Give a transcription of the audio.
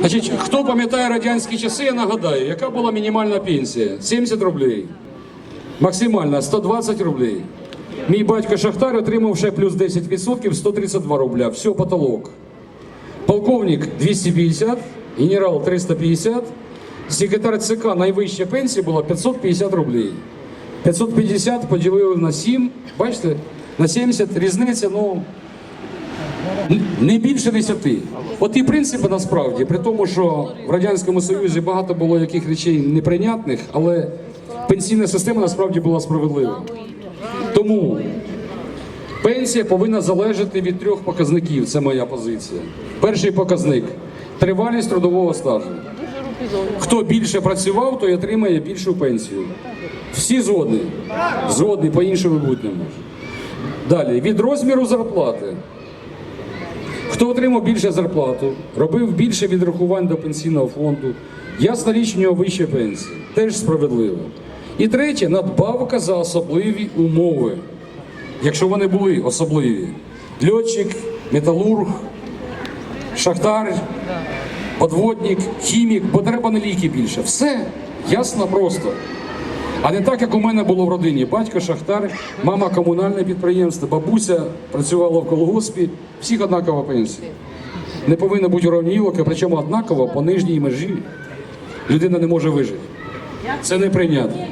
Значить, хто пам'ятає радянські часи, я нагадаю, яка була мінімальна пенсія? 70 рублей. Максимальна 120 рублей. Мій батько Шахтар отримав ще плюс 10%, 132 рубля. Все, потолок. Полковник 250, генерал 350, секретар ЦК найвища пенсія була 550 рублей. 550 поділили на 7, бачите, на 70 різниця, ну, не більше 10. От і принципи насправді, при тому, що в Радянському Союзі багато було яких речей неприйнятних, але пенсійна система насправді була справедлива. Тому пенсія повинна залежати від трьох показників. Це моя позиція. Перший показник тривалість трудового стажу. Хто більше працював, той отримає більшу пенсію. Всі згодні. Згодні, по-іншому бути не може. Далі, від розміру зарплати. Хто отримав більше зарплату, робив більше відрахувань до пенсійного фонду, ясна річ, у нього вища пенсія. Теж справедливо. І третє надбавка за особливі умови, якщо вони були особливі. Льотчик, металург, шахтар, подводник, хімік, бо треба не ліки більше. Все ясно просто. А не так, як у мене було в родині. Батько шахтар, мама комунальне підприємство, бабуся працювала в колгоспі, всіх однакова пенсія. Не повинно бути уравнілок, причому однаково по нижній межі. Людина не може вижити. Це не прийнятно.